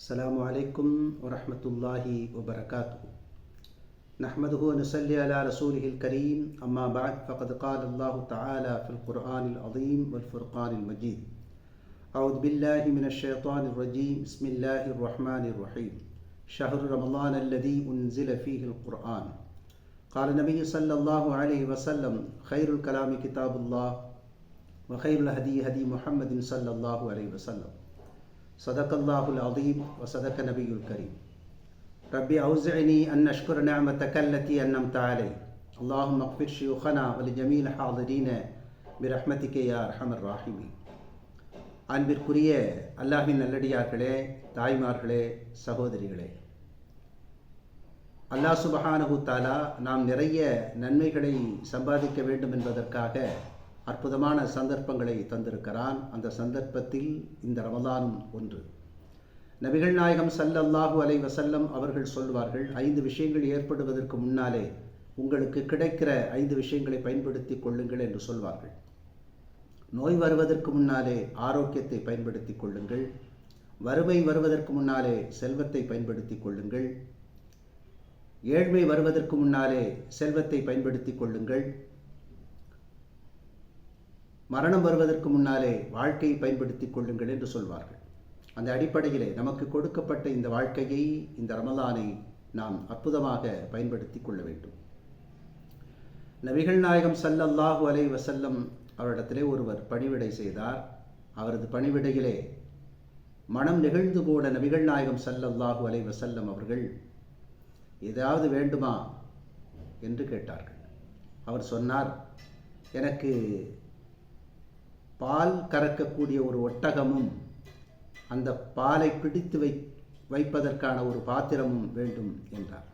السلام عليكم ورحمة الله وبركاته. نحمده ونصلي على رسوله الكريم أما بعد فقد قال الله تعالى في القرآن العظيم والفرقان المجيد. أعوذ بالله من الشيطان الرجيم. بسم الله الرحمن الرحيم. شهر رمضان الذي أنزل فيه القرآن. قال النبي صلى الله عليه وسلم خير الكلام كتاب الله وخير الهدي هدي محمد صلى الله عليه وسلم. صدق الله العظيم وصدق نبي الكريم ربي أوزعني أن أشكر نعمتك التي أنمت علي اللهم اغفر شيوخنا ولجميع الحاضرين برحمتك يا أرحم الراحمين அன்பிற்குரிய அல்லாஹின் நல்லடியார்களே தாய்மார்களே சகோதரிகளே அல்லாஹ் சுபஹானஹு தாலா நாம் நிறைய நன்மைகளை சம்பாதிக்க வேண்டும் என்பதற்காக அற்புதமான சந்தர்ப்பங்களை தந்திருக்கிறான். அந்த சந்தர்ப்பத்தில் இந்த ரமதானும் ஒன்று. நபிகள் நாயகம் சல்லல்லாஹு அலை வசல்லம் அவர்கள் சொல்வார்கள் ஐந்து விஷயங்கள் ஏற்படுவதற்கு முன்னாலே உங்களுக்கு கிடைக்கிற ஐந்து விஷயங்களை பயன்படுத்தி கொள்ளுங்கள் என்று சொல்வார்கள். நோய் வருவதற்கு முன்னாலே ஆரோக்கியத்தை பயன்படுத்தி கொள்ளுங்கள். வறுமை வருவதற்கு முன்னாலே செல்வத்தை பயன்படுத்தி கொள்ளுங்கள். ஏழ்மை வருவதற்கு முன்னாலே செல்வத்தை பயன்படுத்தி கொள்ளுங்கள். மரணம் வருவதற்கு முன்னாலே வாழ்க்கையை பயன்படுத்தி கொள்ளுங்கள் என்று சொல்வார்கள். அந்த அடிப்படையிலே நமக்கு கொடுக்கப்பட்ட இந்த வாழ்க்கையை இந்த ரமலானை நாம் அற்புதமாக பயன்படுத்தி கொள்ள வேண்டும். நபிகள் நாயகம் சல்லல்லாஹு அலை வசல்லம் அவரிடத்திலே ஒருவர் பணிவிடை செய்தார். அவரது பணிவிடையிலே மனம் நெகிழ்ந்து போன நபிகள் நாயகம் சல்லல்லாஹு அலை வசல்லம் அவர்கள் ஏதாவது வேண்டுமா? என்று கேட்டார்கள். அவர் சொன்னார் எனக்கு பால் கறக்கக்கூடிய ஒரு ஒட்டகமும் அந்த பாலை பிடித்து வை வைப்பதற்கான ஒரு பாத்திரமும் வேண்டும் என்றார்.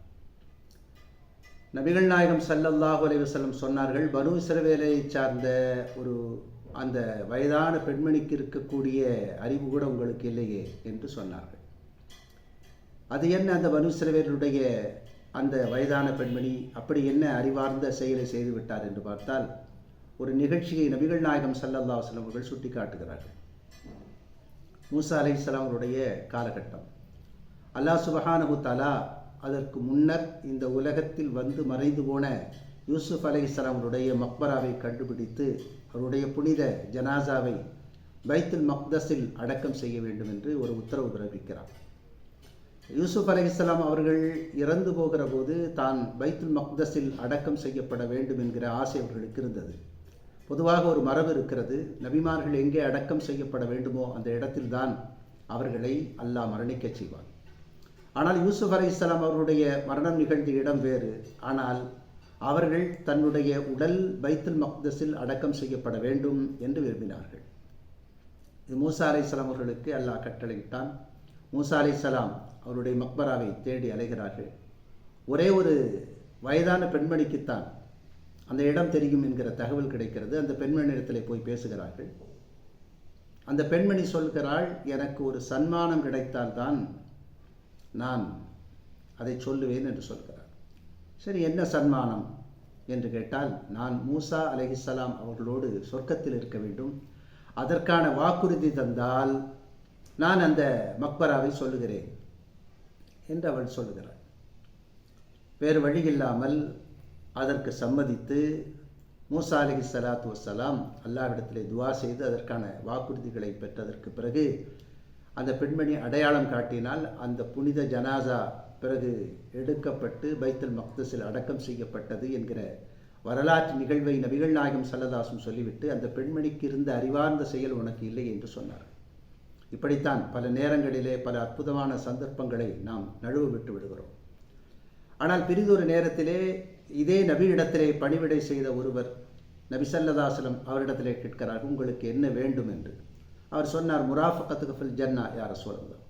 நபிகள் நாயகம் சல்லல்லாஹு அலைவசல்லம் சொன்னார்கள் பனு இஸ்ரவேலை சார்ந்த ஒரு அந்த வயதான பெண்மணிக்கு இருக்கக்கூடிய அறிவு கூட உங்களுக்கு இல்லையே என்று சொன்னார்கள். அது என்ன அந்த பனு சிறவேலுடைய அந்த வயதான பெண்மணி? அப்படி என்ன அறிவார்ந்த செயலை செய்துவிட்டார் என்று பார்த்தால் ஒரு நிகழ்ச்சியை நபிகள் நாயகம் சல்லல்லா வஸ்லம் அவர்கள் சுட்டி காட்டுகிறார்கள் மூசா அலை அவருடைய காலகட்டம். அல்லாஹ் சுபஹானஹு தலா அதற்கு முன்னர் இந்த உலகத்தில் வந்து மறைந்து போன யூசுப் அலை இஸ்லாமருடைய மக்பராவை கண்டுபிடித்து அவருடைய புனித ஜனாசாவை பைத்துல் மக்தஸில் அடக்கம் செய்ய வேண்டும் என்று ஒரு உத்தரவு பிறப்பிக்கிறார். யூசுப் அலை அவர்கள் இறந்து போகிற போது தான் பைத்துல் மக்தஸில் அடக்கம் செய்யப்பட வேண்டும் என்கிற ஆசை அவர்களுக்கு இருந்தது. பொதுவாக ஒரு மரபு இருக்கிறது. நபிமார்கள் எங்கே அடக்கம் செய்யப்பட வேண்டுமோ அந்த இடத்தில்தான் அவர்களை அல்லாஹ் மரணிக்க செய்வான். ஆனால் யூசுப் அலி இஸ்லாம் அவருடைய மரணம் நிகழ்ந்த இடம் வேறு. ஆனால் அவர்கள் தன்னுடைய உடல் பைத்துல் மக்தஸில் அடக்கம் செய்யப்பட வேண்டும் என்று விரும்பினார்கள். இது மூசா அலை அவர்களுக்கு அல்லாஹ் கட்டளையிட்டான். மூசா அலி அவருடைய மக்பராவை தேடி அலைகிறார்கள். ஒரே ஒரு வயதான பெண்மணிக்குத்தான் அந்த இடம் தெரியும் என்கிற தகவல் கிடைக்கிறது. அந்த பெண்மணியிடத்தில் போய் பேசுகிறார்கள். அந்த பெண்மணி சொல்கிறாள் எனக்கு ஒரு சன்மானம் கிடைத்தால்தான் நான் அதை சொல்லுவேன் என்று சொல்கிறார். சரி என்ன சன்மானம் என்று கேட்டால் நான் மூசா அலஹிசலாம் அவர்களோடு சொர்க்கத்தில் இருக்க வேண்டும். அதற்கான வாக்குறுதி தந்தால் நான் அந்த மக்பராவை சொல்லுகிறேன் என்று அவள் சொல்லுகிறாள் வேறு வழி இல்லாமல் அதற்கு சம்மதித்து மூசா அலி சலாத்து வசலாம் அல்லாவிடத்திலே துவா செய்து அதற்கான வாக்குறுதிகளை பெற்றதற்கு பிறகு அந்த பெண்மணி அடையாளம் காட்டினால் அந்த புனித ஜனாசா பிறகு எடுக்கப்பட்டு பைத்தல் மக்தஸில் அடக்கம் செய்யப்பட்டது என்கிற வரலாற்று நிகழ்வை நபிகள் நாயகம் சல்லதாசும் சொல்லிவிட்டு அந்த பெண்மணிக்கு இருந்த அறிவார்ந்த செயல் உனக்கு இல்லை என்று சொன்னார். இப்படித்தான் பல நேரங்களிலே பல அற்புதமான சந்தர்ப்பங்களை நாம் நழுவு விட்டு விடுகிறோம். ஆனால் பிரிதொரு நேரத்திலே இதே நபியிடத்திலே பணிவிடை செய்த ஒருவர் நபி சல்லதாசலம் அவரிடத்திலே கேட்கிறார் உங்களுக்கு என்ன வேண்டும்? என்று. அவர் சொன்னார் முராஃபக்கத்துக்கு ஃபில் ஜன்னா யார சொல்லலாம்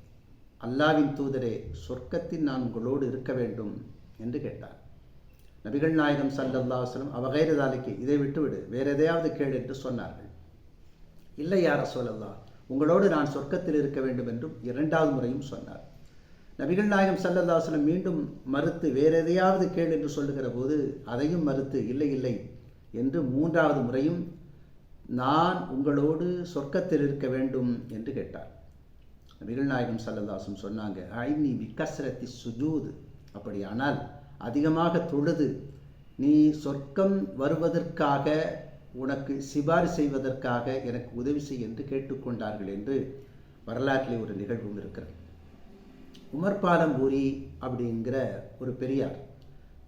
அல்லாவின் தூதரே சொர்க்கத்தின் நான் உங்களோடு இருக்க வேண்டும் என்று கேட்டார். நபிகள் நாயகம் சல்லல்லாஸ்லம் அவகைரதாலிக்கு இதை விட்டுவிடு வேற எதையாவது கேடு என்று சொன்னார்கள். இல்லை யார சொல்லலாம் உங்களோடு நான் சொர்க்கத்தில் இருக்க வேண்டும் என்றும் இரண்டாவது முறையும் சொன்னார். நபிகள் நாயகம் சல்லல்லாசலம் மீண்டும் மறுத்து வேற எதையாவது கேள் என்று சொல்லுகிற போது அதையும் மறுத்து இல்லை இல்லை என்று மூன்றாவது முறையும் நான் உங்களோடு சொர்க்கத்தில் இருக்க வேண்டும் என்று கேட்டார். நபிகள் நாயகம் சல்லல்லாசும் சொன்னாங்க ஐநி விக்கசரத்தி சுஜூது. அப்படியானால் அதிகமாக தொழுது. நீ சொர்க்கம் வருவதற்காக உனக்கு சிபாரி செய்வதற்காக எனக்கு உதவி செய் என்று கேட்டுக்கொண்டார்கள் என்று வரலாற்றிலே ஒரு நிகழ்வும் இருக்கிறது. உமர் பாலம்பூரி அப்படிங்கிற ஒரு பெரியார்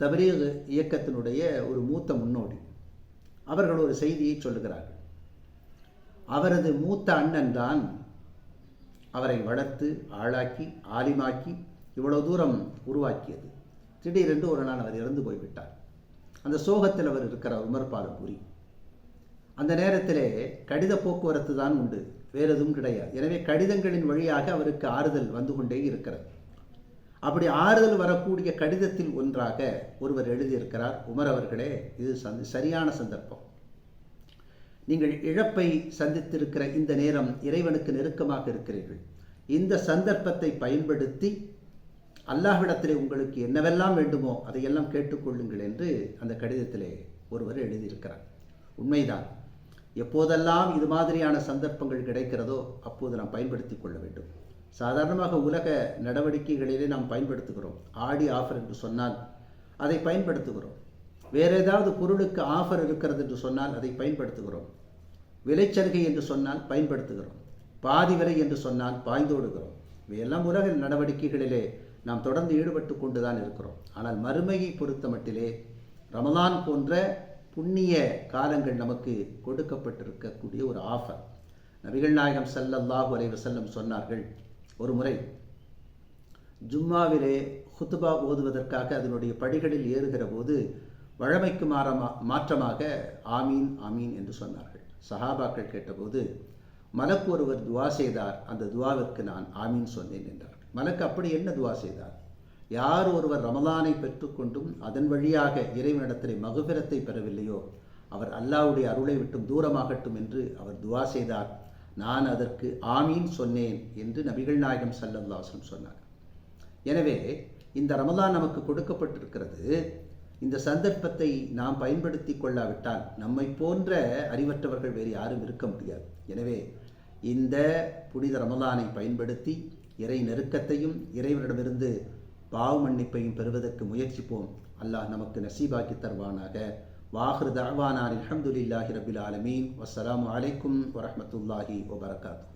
தபரீக இயக்கத்தினுடைய ஒரு மூத்த முன்னோடி. அவர்கள் ஒரு செய்தியை சொல்லுகிறார்கள். அவரது மூத்த அண்ணன் தான் அவரை வளர்த்து ஆளாக்கி ஆலிமாக்கி இவ்வளவு தூரம் உருவாக்கியது. திடீரென்று ஒரு நாள் அவர் இறந்து போய்விட்டார். அந்த சோகத்தில் அவர் இருக்கிறார் உமர் பாலபுரி அந்த நேரத்திலே கடித போக்குவரத்து தான் உண்டு. வேறு எதுவும் கிடையாது. எனவே கடிதங்களின் வழியாக அவருக்கு ஆறுதல் வந்து கொண்டே இருக்கிறது. அப்படி ஆறுதல் வரக்கூடிய கடிதத்தில் ஒன்றாக ஒருவர் எழுதியிருக்கிறார். உமர் அவர்களே இது சந்தி சரியான சந்தர்ப்பம். நீங்கள் இழப்பை சந்தித்திருக்கிற இந்த நேரம் இறைவனுக்கு நெருக்கமாக இருக்கிறீர்கள். இந்த சந்தர்ப்பத்தை பயன்படுத்தி அல்லாஹ்விடத்திலே உங்களுக்கு என்னவெல்லாம் வேண்டுமோ அதையெல்லாம் கேட்டுக்கொள்ளுங்கள் என்று அந்த கடிதத்திலே ஒருவர் எழுதியிருக்கிறார். உண்மைதான். எப்போதெல்லாம் இது மாதிரியான சந்தர்ப்பங்கள் கிடைக்கிறதோ அப்போது நாம் பயன்படுத்தி கொள்ள வேண்டும். சாதாரணமாக உலக நடவடிக்கைகளிலே நாம் பயன்படுத்துகிறோம். ஆடி ஆஃபர் என்று சொன்னால் அதை பயன்படுத்துகிறோம். வேறு ஏதாவது பொருளுக்கு ஆஃபர் இருக்கிறது என்று சொன்னால் அதை பயன்படுத்துகிறோம். விலைச்சலுகை என்று சொன்னால் பயன்படுத்துகிறோம். பாதி விலை என்று சொன்னால் பாய்ந்தோடுகிறோம். இவையெல்லாம் உலக நடவடிக்கைகளிலே நாம் தொடர்ந்து ஈடுபட்டு கொண்டு தான் இருக்கிறோம். ஆனால் மறுமையை பொறுத்த மட்டிலே ரமலான் போன்ற புண்ணிய காலங்கள் நமக்கு கொடுக்கப்பட்டிருக்கக்கூடிய ஒரு ஆஃபர் நபிகள் நாயகம் சல்லல்லாஹு அலைவ செல்லம் சொன்னார்கள் ஒரு முறை ஜும்மாவிலே ஹுத்துபா ஓதுவதற்காக அதனுடைய படிகளில் ஏறுகிற போது வழமைக்கு மாறமா மாற்றமாக ஆமீன் ஆமீன் என்று சொன்னார்கள். சஹாபாக்கள் கேட்டபோது மலக்கு ஒருவர் துவா செய்தார் அந்த துவாவிற்கு நான் ஆமீன் சொன்னேன் என்றார் மலக்கு அப்படி என்ன துவா செய்தார்? யார் ஒருவர் ரமலானை பெற்றுக்கொண்டும் அதன் வழியாக இறைவனிடத்திலே மகுபிரத்தை பெறவில்லையோ அவர் அல்லாவுடைய அருளை விட்டும் தூரமாகட்டும் என்று அவர் துவா செய்தார். நான் அதற்கு ஆமீன் சொன்னேன் என்று நபிகள் நாயகம் சல்லல்லாசன் சொன்னார். எனவே இந்த ரமலான் நமக்கு கொடுக்கப்பட்டிருக்கிறது. இந்த சந்தர்ப்பத்தை நாம் பயன்படுத்தி கொள்ளாவிட்டால் நம்மை போன்ற அறிவற்றவர்கள் வேறு யாரும் இருக்க முடியாது. எனவே இந்த புனித ரமலானை பயன்படுத்தி இறை நெருக்கத்தையும் இறைவனிடமிருந்து பாவ மன்னிப்பையும் பெறுவதற்கு முயற்சிப்போம் அல்லாஹ் நமக்கு நசீபாக்கி தருவானாக வாஹிரு தாவானார் அலமதுல்லாஹி ரபில் ஆலமீன் வஸ்ஸலாமு அலைக்கும் வரஹமத்துல்லாஹி வபரகாத்து